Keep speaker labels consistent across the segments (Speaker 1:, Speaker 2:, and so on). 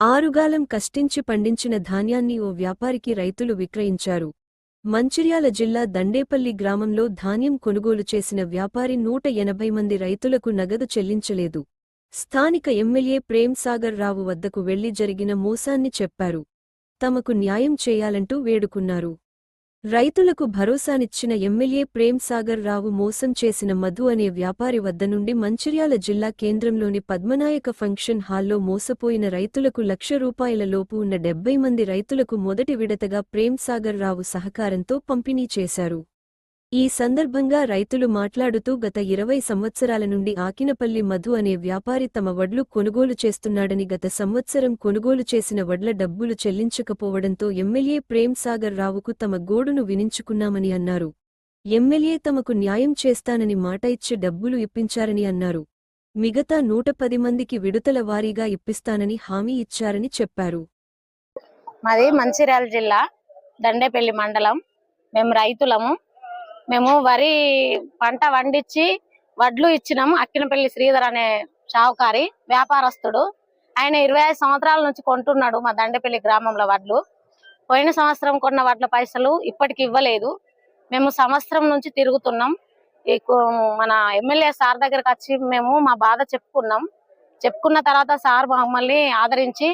Speaker 1: ఆరుగాలం కష్టించి పండించిన ధాన్యాన్ని ఓ వ్యాపారికి రైతులు విక్రయించారు. మంచిర్యాల జిల్లా దండేపల్లి గ్రామంలో ధాన్యం కొనుగోలు చేసిన వ్యాపారి నూట ఎనభై మంది రైతులకు నగదు చెల్లించలేదు. స్థానిక ఎమ్మెల్యే ప్రేమ్ సాగర్ రావు వద్దకు వెళ్ళి జరిగిన మోసాన్ని చెప్పారు. తమకు న్యాయం చేయాలంటూ వేడుకున్నారు. రైతులకు భరోసానిచ్చిన ఎమ్మెల్యే ప్రేమ్సాగర్ రావు మోసం చేసిన మధు అనే వ్యాపారి వద్ద నుండి మంచిర్యాల జిల్లా కేంద్రంలోని పద్మనాయక ఫంక్షన్ హాల్లో మోసపోయిన రైతులకు లక్ష రూపాయల లోపు ఉన్న డెబ్బై మంది రైతులకు మొదటి విడతగా ప్రేమ్సాగర్ రావు సహకారంతో పంపిణీ చేశారు. ఈ సందర్భంగా రైతులు మాట్లాడుతూ గత ఇరవై సంవత్సరాల నుండి ఆకినపల్లి మధు అనే వ్యాపారి తమ వడ్లు కొనుగోలు చేస్తున్నాడని గత సంవత్సరం కొనుగోలు చేసిన వడ్ల డబ్బులు చెల్లించకపోవడంతో ఎమ్మెల్యే ప్రేమ్సాగర్ రావుకు తమ గోడును వినించుకున్నామని అన్నారు. ఎమ్మెల్యే తమకు న్యాయం చేస్తానని మాట ఇచ్చి డబ్బులు ఇప్పించారని అన్నారు. మిగతా నూట పది మందికి విడుదల వారీగా ఇప్పిస్తానని హామీ ఇచ్చారని చెప్పారు.
Speaker 2: మాది మంచిర్యాల జిల్లా దండేపల్లి మండలం. మేము రైతులము. మేము వరి పంట వండించి వడ్లు ఇచ్చినాము. అక్కినపల్లి శ్రీధర్ అనే షావుకారి వ్యాపారస్తుడు. ఆయన ఇరవై ఐదు సంవత్సరాల నుంచి కొంటున్నాడు మా దండపల్లి గ్రామంలో వడ్లు. పోయిన సంవత్సరం కొన్న వడ్ల పైసలు ఇప్పటికి ఇవ్వలేదు. మేము సంవత్సరం నుంచి తిరుగుతున్నాం. మన ఎమ్మెల్యే సార్ దగ్గరకు వచ్చి మేము మా బాధ చెప్పుకున్నాం. చెప్పుకున్న తర్వాత సార్ మమ్మల్ని ఆదరించి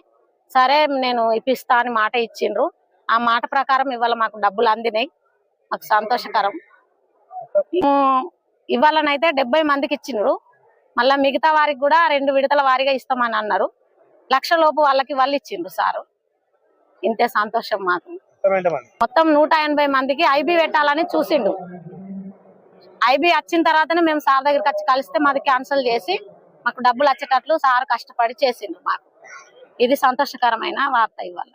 Speaker 2: సరే నేను ఇప్పిస్తా అని మాట ఇచ్చిండ్రు. ఆ మాట ప్రకారం ఇవాళ మాకు డబ్బులు అందినాయి. మాకు సంతోషకరం. ఇవాళనైతే డెబ్బై మందికి ఇచ్చిండ్రు మళ్ళా మిగతా వారికి కూడా రెండు విడతల వారిగా ఇస్తామని అన్నారు. లక్ష లోపు వాళ్ళకి వాళ్ళు ఇచ్చిండ్రు సారు. ఇంతే సంతోషం మాకు. మొత్తం నూట ఎనభై మందికి ఐబీ పెట్టాలని చూసిండు. ఐబీ వచ్చిన తర్వాతనే మేము సార్ దగ్గరికి వచ్చి కలిస్తే మాది క్యాన్సిల్ చేసి మాకు డబ్బులు వచ్చేటట్లు సార్ కష్టపడి చేసిండు మాకు. ఇది సంతోషకరమైన వార్త ఇవాళ.